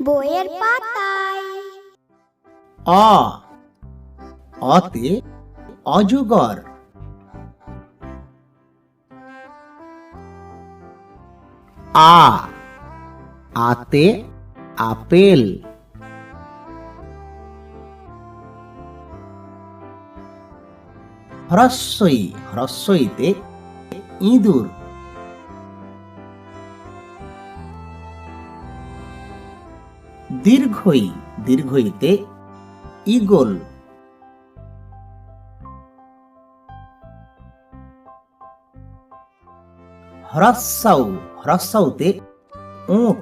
বইয়ের পাতায়। অ অতে অজগর। আ আতে আপেল। হ্রস্বই হ্রস্বইতে ইঁদুর। দীর্ঘই দীর্ঘইতে ইগল হ্রস্বাউ হ্রস্বাউতে উট।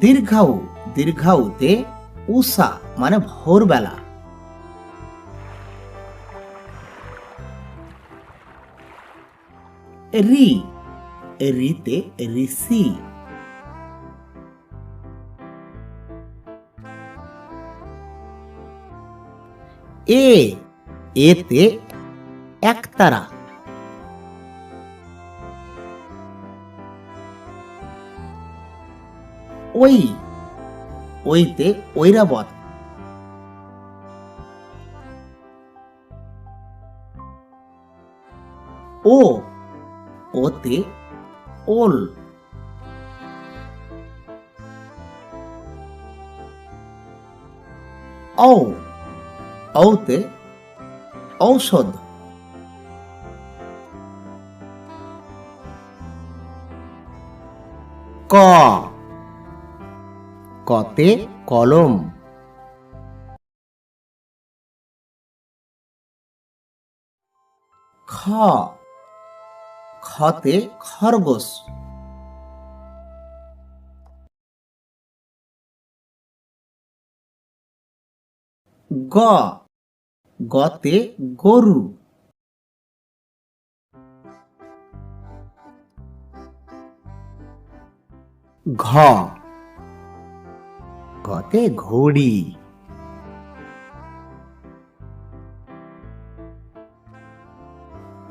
দীর্ঘাউ দীর্ঘাউতে উষা মানে ভোরবেলা। রি রিতে ঋষি এ এতে একতারা ওই ওইতে ঐরাবত ও ওতে ওল। ঔ। ঔতে ঔষধ। ক। কতে কলম। খ। খতে খরগোশ। গ। গতে গরু। ঘ। গতে ঘড়ি।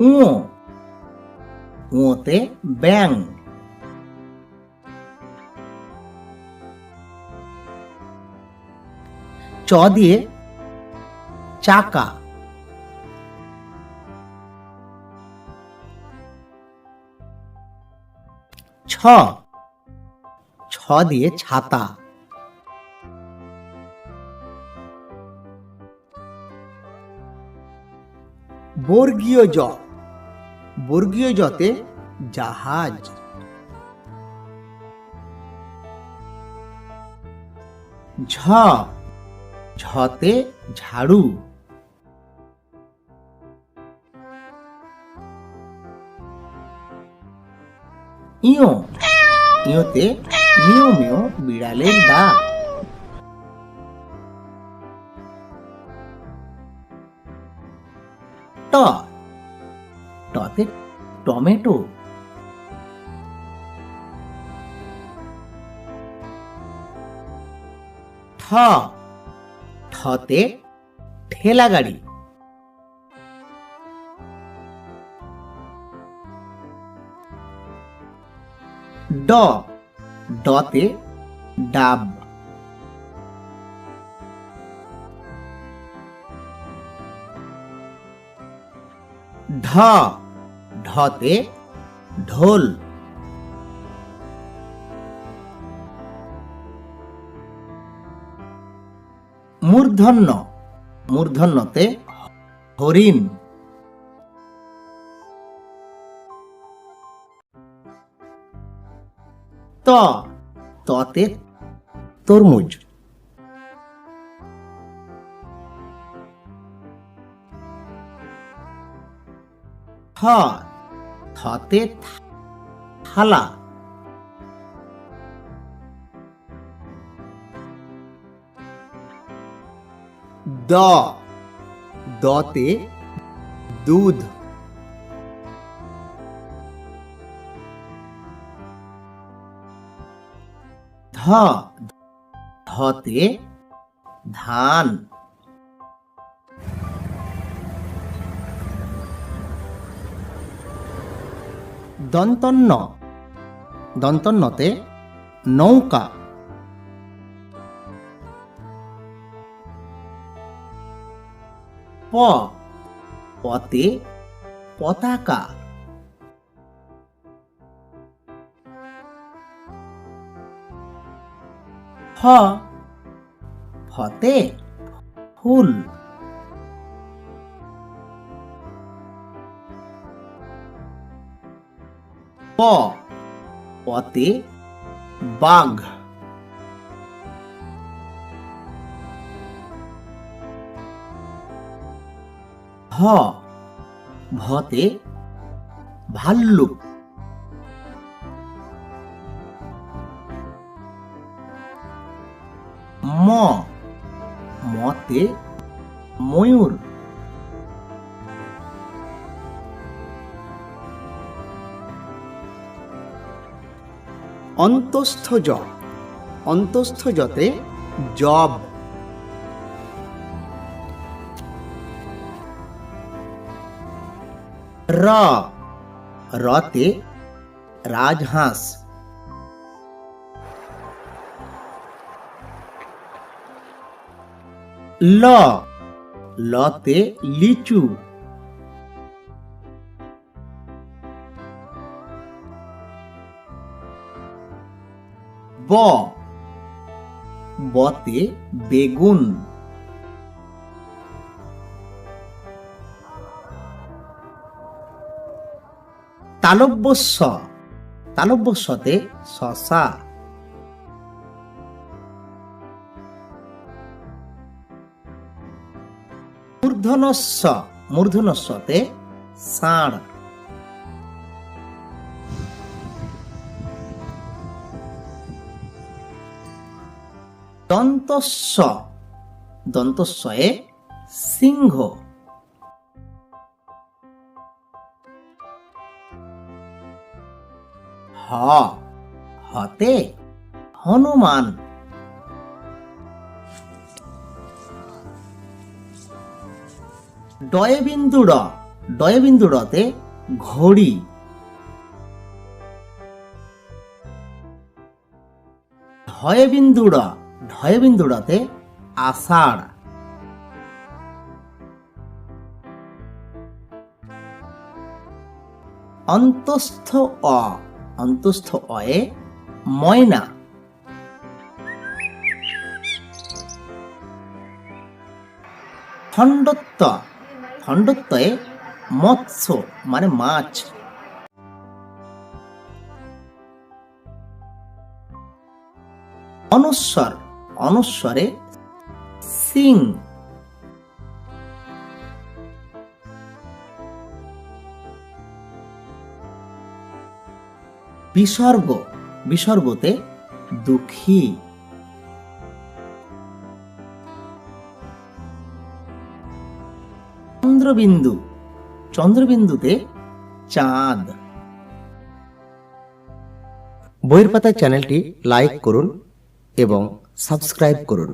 উ উতে ব্যাং। চ দিয়ে চাকা। ছ। ছ দিয়ে ছাতা। বর্গীয় জ। বর্গীয় জতে জাহাজ। ঝ ঝতে ঝাড়ু। ইয় ইয়তে মিও মিও বিড়ালের ডাক ট টমেটো? ঠ ঠতে ঠেলা গাড়ি। ড। ডতে ডাব। ঢ ঢতে ঢোল। মূর্ধন্য মূর্ধন্যতে হরিণ। ত ততে তরমুজ। থ থতে থালা। দ। দতে দুধ। ধ। ধতে ধান। দন্তন্য দন্তন্যতে নৌকা। প। পতে পতাকা। ফ ফতে ফুল। প পতে বাঘ। ভ ভতে ভাল্লুক। ম মতে ময়ূর। অন্তস্থ জ। অন্তস্থ জতে জব। র। রতে রাজহাঁস। ল। লতে লিচু। ব বতে বেগুন। তালব্যস্য তালব্যস্যতে শশা। মূর্ধনস্য মূর্ধনস্যতে ষাঁড়। দন্তস্য দন্তস্বয়ে সিংহ। হ। হতে হনুমান। ডয়ে বিন্দু ঘড়ি। ড ঢয়ে বিন্দু আষাঢ়। অন্তস্থ অ অন্তস্থ অয়ে ময়না। খণ্ডত্ব খণ্ডত্বয়ে মৎস্য মানে মাছ। অনুস্বর অনুস্বরে সিং। বিসর্গ বিসর্গতে দুঃখী। চন্দ্রবিন্দু চন্দ্রবিন্দুতে চাঁদ। বইয়ের পাতা চ্যানেলটি লাইক করুন এবং সাবস্ক্রাইব করুন।